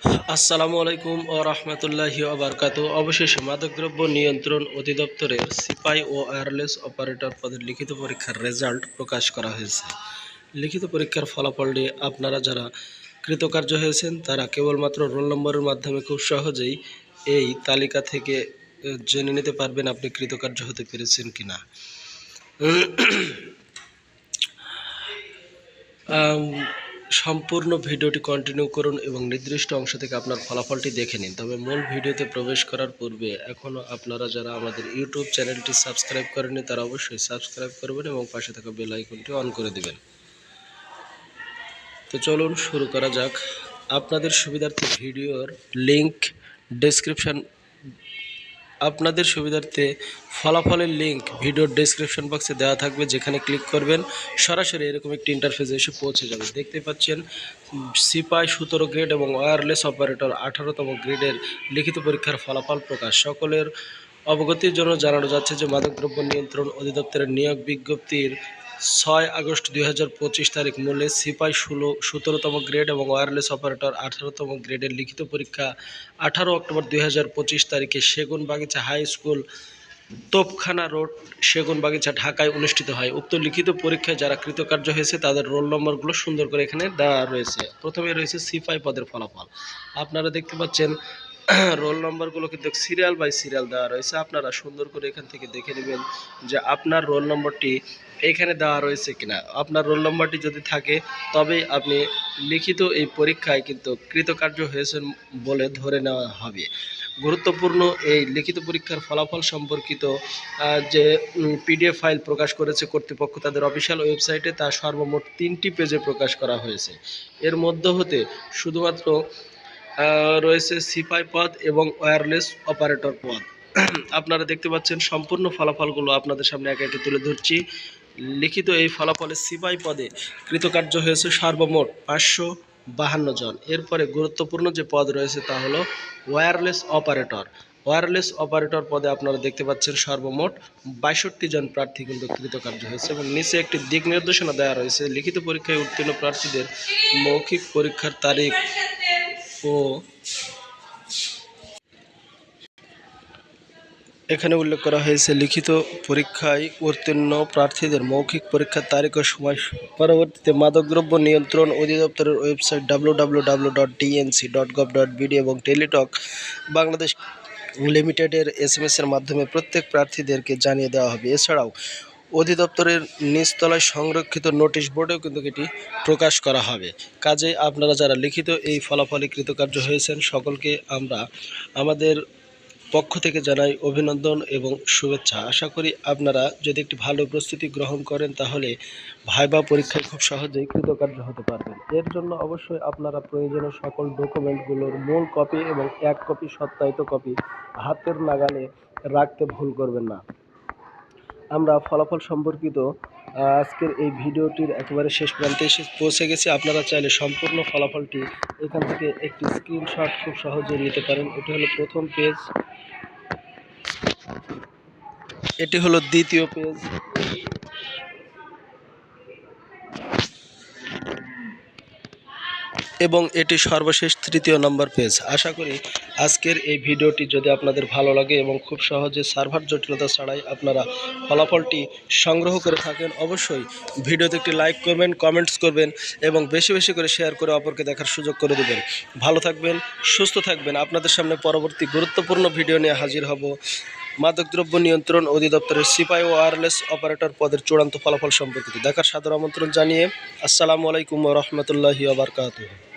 আসসালামু আলাইকুম ও রহমতুল্লাহি আবরকাত অবশেষে মাদকদ্রব্য নিয়ন্ত্রণ অধিদপ্তরের সিপাই ও ওয়্যারলেস অপারেটর পদের লিখিত পরীক্ষার রেজাল্ট প্রকাশ করা হয়েছে। লিখিত পরীক্ষার ফলাফলটি আপনারা যারা কৃতকার্য হয়েছেন তারা কেবলমাত্র রোল নম্বরের মাধ্যমে খুব সহজেই এই তালিকা থেকে জেনে নিতে পারবেন আপনি কৃতকার্য হতে পেরেছেন কিনা। আম, সম্পূর্ণ ভিডিওটি কন্টিনিউ করুন এবং নির্দিষ্ট অংশ থেকে আপনার ফলাফলটি দেখে নিন। তবে মূল ভিডিওতে প্রবেশ করার পূর্বে এখনও আপনারা যারা আমাদের ইউটিউব চ্যানেলটি সাবস্ক্রাইব করেননি, তারা অবশ্যই সাবস্ক্রাইব করবেন এবং পাশে থাকা বেল আইকনটি অন করে দেবেন। তো চলুন শুরু করা যাক। আপনাদের সুবিধার্থে ভিডিওর লিংক ডেসক্রিপশন আপনাদের সুবিধার্থে ফলাফলের লিঙ্ক ভিডিওর ডেসক্রিপশন বক্সে দেওয়া থাকবে, যেখানে ক্লিক করবেন। সরাসরি এরকম একটি ইন্টারফেসে এসে পৌঁছে যাবে। দেখতে পাচ্ছেন, সিপাই সতেরো গ্রেড এবং ওয়্যারলেস অপারেটর আঠারোতম গ্রেডের লিখিত পরীক্ষার ফলাফল প্রকাশ। সকলের অবগতির জন্য জানানো যাচ্ছে যে মাদকদ্রব্য নিয়ন্ত্রণ অধিদপ্তরের নিয়োগ বিজ্ঞপ্তির ছয় আগস্ট দুই হাজার পঁচিশ তারিখ মূল্যে সিপাই ষোলো, সতেরোতম গ্রেড এবং ওয়্যারলেস অপারেটর আঠারোতম গ্রেডের লিখিত পরীক্ষা আঠারো অক্টোবর দুই হাজার পঁচিশ তারিখে সেগুন বাগিচা হাই স্কুল তোপখানা রোড সেগুন বাগিচা ঢাকায় অনুষ্ঠিত হয়। উক্ত লিখিত পরীক্ষায় যারা কৃতকার্য হয়েছে, তাদের রোল নম্বরগুলো সুন্দর করে এখানে দেওয়া রয়েছে। প্রথমে রয়েছে সিপাই পদের ফলাফল। আপনারা দেখতে পাচ্ছেন রোল নম্বরগুলো কিন্তু সিরিয়াল বাই সিরিয়াল দেওয়া রয়েছে। আপনারা সুন্দর করে এখান থেকে দেখে নেবেন যে আপনার রোল নম্বরটি এখানে দেওয়া রয়েছে কিনা। আপনার রোল নম্বরটি যদি থাকে, তবে আপনি লিখিত এই পরীক্ষায় কিন্তু কৃতকার্য হয়েছেন বলে ধরে নেওয়া হবে। গুরুত্বপূর্ণ এই লিখিত পরীক্ষার ফলাফল সম্পর্কিত যে পিডিএফ ফাইল প্রকাশ করেছে কর্তৃপক্ষ, তাদের অফিসিয়াল ওয়েবসাইটে তা সর্বমোট তিনটি পেজে প্রকাশ করা হয়েছে। এর মধ্য হতে শুধুমাত্র রয়েছে সিপাই পদ এবং ওয়্যারলেস অপারেটর পদ আপনারা দেখতে পাচ্ছেন সম্পূর্ণ ফলাফলগুলো আপনাদের সামনে একে একে তুলে ধরছি। লিখিত এই ফলাফলে সিপাই পদে কৃতকার্য হয়েছে সর্বমোট পাঁচশো বাহান্ন জন। এরপরে গুরুত্বপূর্ণ যে পদ রয়েছে তা হলো ওয়্যারলেস অপারেটর। ওয়্যারলেস অপারেটর পদে আপনারা দেখতে পাচ্ছেন সর্বমোট বাইষট্টি জন প্রার্থী কিন্তু কৃতকার্য হয়েছে এবং নিচে একটি দিক নির্দেশনা দেওয়া রয়েছে। লিখিত পরীক্ষায় উত্তীর্ণ প্রার্থীদের মৌখিক পরীক্ষার তারিখ ও এখানে উল্লেখ করা হয়েছে, লিখিত পরীক্ষায় উত্তীর্ণ প্রার্থীদের মৌখিক পরীক্ষার তারিখ ও সময় পরবর্তীতে মাদকদ্রব্য নিয়ন্ত্রণ অধিদপ্তরের website W W W dot DNC dot gov dot BD এবং টেলিটক বাংলাদেশ লিমিটেডের এস এম এর মাধ্যমে প্রত্যেক প্রার্থীদেরকে জানিয়ে দেওয়া হবে। এছাড়াও অধিদপ্তরের নিচতলায় সংরক্ষিত নোটিশ বোর্ডেও কিন্তু এটি প্রকাশ করা হবে। কাজে আপনারা যারা লিখিত এই ফলাফলে কৃতকার্য হয়েছেন, সকলকে আমরা আমাদের পক্ষ থেকে জানাই অভিনন্দন এবং শুভেচ্ছা। আশা করি আপনারা যদি একটি ভালো প্রস্তুতি গ্রহণ করেন, তাহলে ভাইবা পরীক্ষায় খুব সহজেই কৃতকার্য হতে পারবেন। এর জন্য অবশ্যই আপনারা প্রয়োজনীয় সকল ডকুমেন্টগুলোর মূল কপি এবং এক কপি সত্যায়িত কপি হাতের নাগালে রাখতে ভুল করবেন না। আমরা ফলাফল সম্পর্কিত আজকের এই ভিডিওটির একেবারে শেষ প্রান্তে এসে পৌঁছে গেছি। আপনারা চাইলে সম্পূর্ণ ফলাফলটি এখান থেকে একটি স্ক্রিনশট খুব সহজে নিতে পারেন। এটি হলো প্রথম পেজ এটি হলো দ্বিতীয় পেজ এবং এটি সর্বশেষ তৃতীয় নম্বর পেজ। আশা করি আজকের এই ভিডিওটি যদি আপনাদের ভালো লাগে এবং খুব সহজে সার্ভার জটিলতা ছাড়াই আপনারা ফলাফলটি সংগ্রহ করে থাকেন, অবশ্যই ভিডিওতে একটি লাইক করবেন, কমেন্টস করবেন এবং বেশি বেশি করে শেয়ার করে অপরকে দেখার সুযোগ করে দেবেন। ভালো থাকবেন, সুস্থ থাকবেন। আপনাদের সামনে পরবর্তী গুরুত্বপূর্ণ ভিডিও নিয়ে হাজির হব মাদকদ্রব্য নিয়ন্ত্রণ অধিদপ্তরের সিপাই ও ওয়্যারলেস অপারেটর পদের চূড়ান্ত ফলাফল সম্পর্কিত দেখার সাদর আমন্ত্রণ জানিয়ে আসসালামু আলাইকুম রহমতুল্লাহি আবরকাতুহ